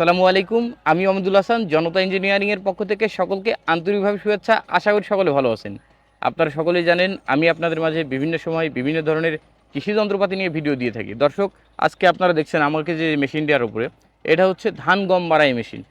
আসসালামু আলাইকুম, আমি অমদুল হাসান, জনতা ইঞ্জিনিয়ারিংয়ের পক্ষ থেকে সকলকে আন্তরিকভাবে শুভেচ্ছা। আশা করি সকলে ভালো আছেন। আপনারা সকলেই জানেন, আমি আপনাদের মাঝে বিভিন্ন সময় বিভিন্ন ধরনের কৃষি যন্ত্রপাতি নিয়ে ভিডিও দিয়ে থাকি। দর্শক, আজকে আপনারা দেখছেন আমাকে যে মেশিনটার উপরে, এটা হচ্ছে ধান গম মারাই মেশিন।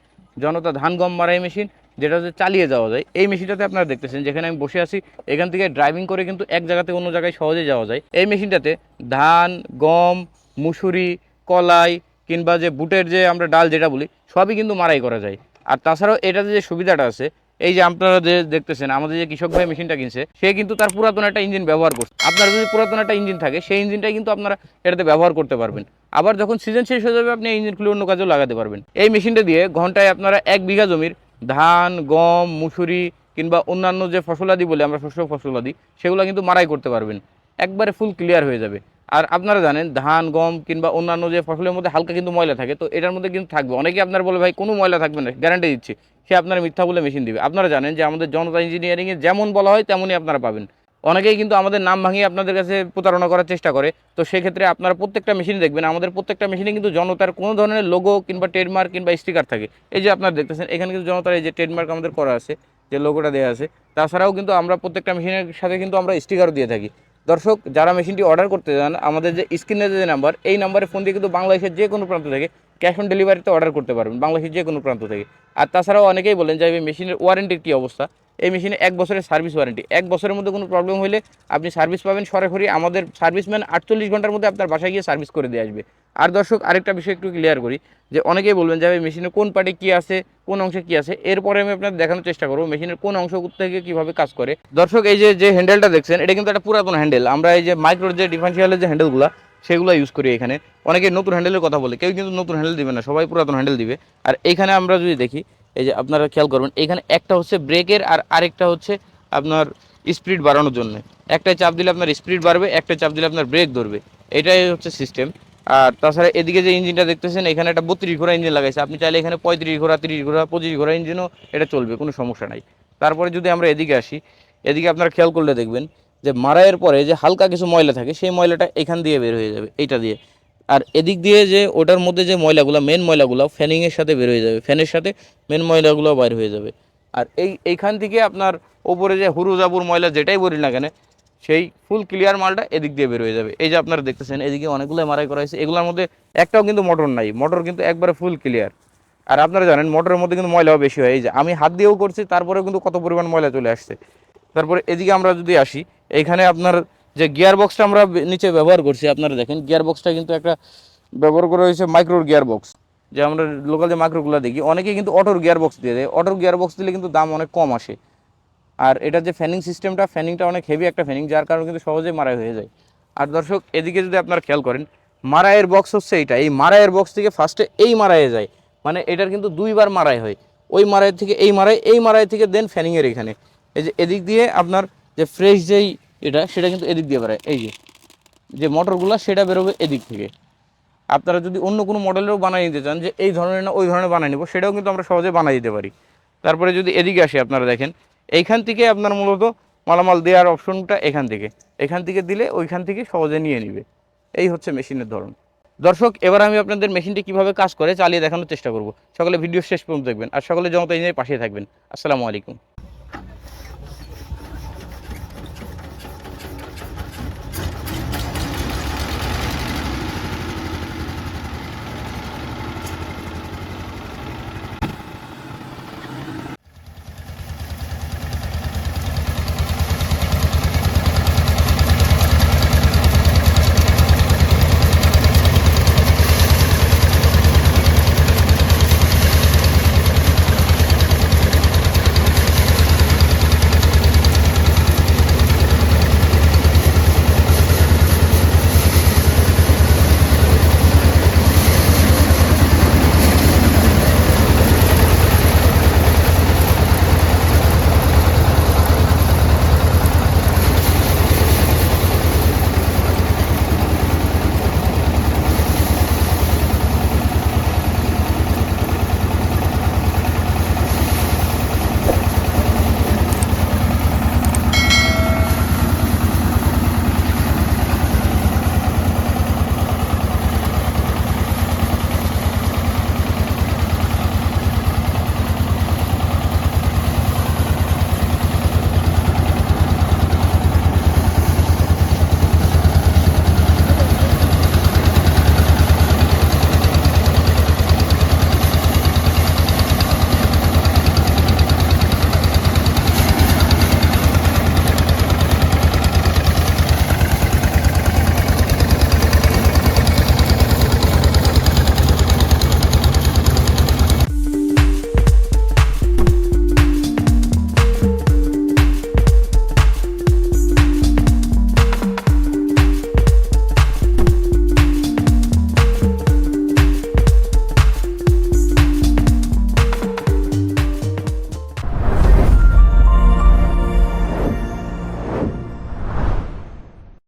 জনতা ধান গম মারাই মেশিন, যেটা হচ্ছে চালিয়ে যাওয়া যায়। এই মেশিনটাতে আপনারা দেখতেছেন, যেখানে আমি বসে আছি, এখান থেকে ড্রাইভিং করে কিন্তু এক জায়গা থেকে অন্য জায়গায় সহজে যাওয়া যায়। এই মেশিনটাতে ধান, গম, মুসুরি, কলাই কিংবা যে বুটের যে আমরা ডাল যেটা বলি, সবই কিন্তু মারাই করা যায়। আর তাছাড়াও এটাতে যে সুবিধাটা আছে, এই যে আপনারা যে দেখতেছেন, আমাদের যে কৃষক ভাই মেশিনটা কিনছে, সে কিন্তু তার পুরাতন একটা ইঞ্জিন ব্যবহার করছে। আপনার যদি পুরাতন একটা ইঞ্জিন থাকে, সেই ইঞ্জিনটাই কিন্তু আপনারা এটাতে ব্যবহার করতে পারবেন। আবার যখন সিজন শেষ হয়ে যাবে, আপনি এই ইঞ্জিন খুলে অন্য কাজেও লাগাতে পারবেন। এই মেশিনটা দিয়ে ঘন্টায় আপনারা এক বিঘা জমির ধান, গম, মুসুরি কিংবা অন্যান্য যে ফসলাদি বলে, আমরা শস্য ফসলাদি, সেগুলো কিন্তু মারাই করতে পারবেন। একবারে ফুল ক্লিয়ার হয়ে যাবে। আর আপনারা জানেন, ধান, গম কিংবা অন্যান্য যে ফসলের মধ্যে হালকা কিন্তু ময়লা থাকে, তো এটার মধ্যে কিন্তু থাকবে। অনেকে আপনার বলে, ভাই, কোনো ময়লা থাকবে না গ্যারান্টি দিচ্ছি। সে আপনার মিথ্যা বলে মেশিন দিবে। আপনারা জানেন যে আমাদের জনতা ইঞ্জিনিয়ারিংয়ে যেমন বলা হয়, তেমনই আপনারা পাবেন। অনেকেই কিন্তু আমাদের নাম ভাঙিয়ে আপনাদের কাছে প্রতারণা করার চেষ্টা করে, তো সেক্ষেত্রে আপনারা প্রত্যেকটা মেশিন দেখবেন। আমাদের প্রত্যেকটা মেশিনে কিন্তু জনতার কোনো ধরনের লোগো কিংবা ট্রেডমার্ক কিংবা স্টিকার থাকে। এই যে আপনারা দেখতেছেন, এখানে কিন্তু জনতার এই যে ট্রেডমার্ক আমাদের করা আছে, যে লোগোটা দেওয়া আছে, তাছাড়াও কিন্তু আমরা প্রত্যেকটা মেশিনের সাথে কিন্তু আমরা স্টিকারও দিয়ে থাকি। দর্শক, যারা মেশিনটি অর্ডার করতে চান আমাদের যে স্ক্রিনে যে নাম্বার এই নাম্বারে ফোন দিয়ে কিন্তু বাংলাদেশের যে কোনো প্রান্ত থেকে ক্যাশ অন ডেলিভারিতে অর্ডার করতে পারবেন, বাংলাদেশের যে কোনো প্রান্ত থেকে। আর তাছাড়াও অনেকেই বলেন যে এই মেশিনের ওয়ারেন্টির কী অবস্থা? এই মেশিনে এক বছরের সার্ভিস ওয়ারেন্টি এক বছরের মধ্যে কোনো প্রবলেম হলে আপনি সার্ভিস পাবেন সরাসরি আমাদের সার্ভিসম্যান আটচল্লিশ ঘণ্টার মধ্যে আপনার বাসায় গিয়ে সার্ভিস করে দিয়ে আসবে। আর দর্শক, আরেকটা বিষয় একটু ক্লিয়ার করি, যে অনেকেই বলবেন যে এই মেশিনের কোন পার্টে কী আছে, কোন অংশে কী আছে? এরপরে আমি আপনাদের দেখানোর চেষ্টা করব মেশিনের কোন অংশ থেকে কীভাবে কাজ করে। দর্শক, এই যে যে হ্যান্ডেলটা দেখছেন, এটা কিন্তু একটা পুরাতন হ্যান্ডেল আমরা এই যে মাইক্রোর যে ডিফারেন্সিয়ালের যে হ্যান্ডেলগুলো সেগুলো ইউজ করি এখানে। অনেকে নতুন হ্যান্ডেলের কথা বলে, কেউ কিন্তু নতুন হ্যান্ডেল দিবে না, সবাই পুরাতন হ্যান্ডেল দিবে। আর এখানে আমরা যদি দেখি, এই যে আপনারা খেয়াল করবেন, এখানে একটা হচ্ছে ব্রেকের আর আরেকটা হচ্ছে আপনার স্পিড বাড়ানোর জন্য। একটা চাপ দিলে আপনার স্পিড বাড়বে একটা চাপ দিলে আপনার ব্রেক ধরবে। এটাই হচ্ছে সিস্টেম আর তাছাড়া এদিকে যে ইঞ্জিনটা দেখতেছেন, এখানে একটা বত্রিশ ঘোড়া ইঞ্জিন লাগাইছে। আপনি চাইলে এখানে পঁয়ত্রিশ ঘোড়া, তিরিশ ঘোড়া, পঁচিশ ঘোড়া ইঞ্জিনও এটা চলবে, কোনো সমস্যা নাই। তারপরে যদি আমরা এদিকে আসি, এদিকে আপনারা খেয়াল করলে দেখবেন যে মারাইয়ের পরে যে হালকা কিছু ময়লা থাকে, সেই ময়লাটা এখান দিয়ে বের হয়ে যাবে, এইটা দিয়ে। আর এদিক দিয়ে যে ওটার মধ্যে যে ময়লাগুলো মেন ময়লাগুলো ফ্যানিংয়ের সাথে বের হয়ে যাবে ফ্যানের সাথে মেন ময়লাগুলো বাইর হয়ে যাবে। আর এই, এইখান থেকে আপনার ওপরে যে হুরু জাবুর ময়লা যেটাই বলি না কেন সেই ফুল ক্লিয়ার মালটা এদিক দিয়ে বের হয়ে যাবে। এই যে আপনারা দেখতেছেন, এদিকে অনেকগুলো মারাই করা হয়েছে। এগুলোর মধ্যে একটাও কিন্তু মোটর নাই। মোটর কিন্তু একবারে ফুল ক্লিয়ার আর আপনারা জানেন মোটরের মধ্যে কিন্তু ময়লাও বেশি হয়। এই যে আমি হাত দিয়েও করছি, তারপরেও কিন্তু কত পরিমাণ ময়লা চলে আসছে। তারপরে এদিকে আমরা যদি আসি এইখানে আপনার যে গিয়ার বক্সটা আমরা নিচে ব্যবহার করছি, আপনারা দেখেন গিয়ার বক্সটা কিন্তু একটা ব্যবহার করা হয়েছে মাইক্রোর গিয়ার বক্স যে আমরা লোকাল যে মাইক্রোগুলো দেখি অনেকে কিন্তু অটোর গিয়ার বক্স দিয়ে দেয়। অটোর গিয়ার বক্স দিলে কিন্তু দাম অনেক কম আসে। আর এটা যে ফ্যানিং সিস্টেমটা ফ্যানিংটা অনেক হেভি একটা ফ্যানিং যার কারণে কিন্তু সহজেই মারাই হয়ে যায়। আর দর্শক, এদিকে যদি আপনারা খেয়াল করেন, মারাইয়ের বক্স হচ্ছে এইটা। এই মারাইয়ের বক্স থেকে ফার্স্টে এই মারাইয়ে যায়। মানে এটার কিন্তু দুইবার মারাই হয়। ওই মারাই থেকে এই মারাই এই মারাই থেকে দেন ফ্যানিংয়ের এখানে। এই যে এদিক দিয়ে আপনার যে ফ্রেশ যেই এটা, সেটা কিন্তু এদিক দিয়ে বেরোয়। এই যে যে মোটরগুলো সেটা বেরোবে এদিক থেকে। আপনারা যদি অন্য কোনো মডেলেরও বানিয়ে নিতে চান, যে এই ধরনের না, ওই ধরনের বানিয়ে নেব, সেটাও কিন্তু আমরা সহজে বানিয়ে দিতে পারি। তারপরে যদি এদিকে আসি, আপনারা দেখেন এইখান থেকে আপনার মূলত মালামাল দেওয়ার অপশনটা এখান থেকে। এখান থেকে দিলে ওইখান থেকে সহজে নিয়ে নিবে। এই হচ্ছে মেশিনের ধরন। দর্শক, এবার আমি আপনাদের মেশিনটি কীভাবে কাজ করে চালিয়ে দেখানোর চেষ্টা করব। সকলে ভিডিও শেষ পর্যন্ত দেখবেন। আর সকলে জনতা নিয়ে পাশে থাকবেন। আসসালামু আলাইকুম।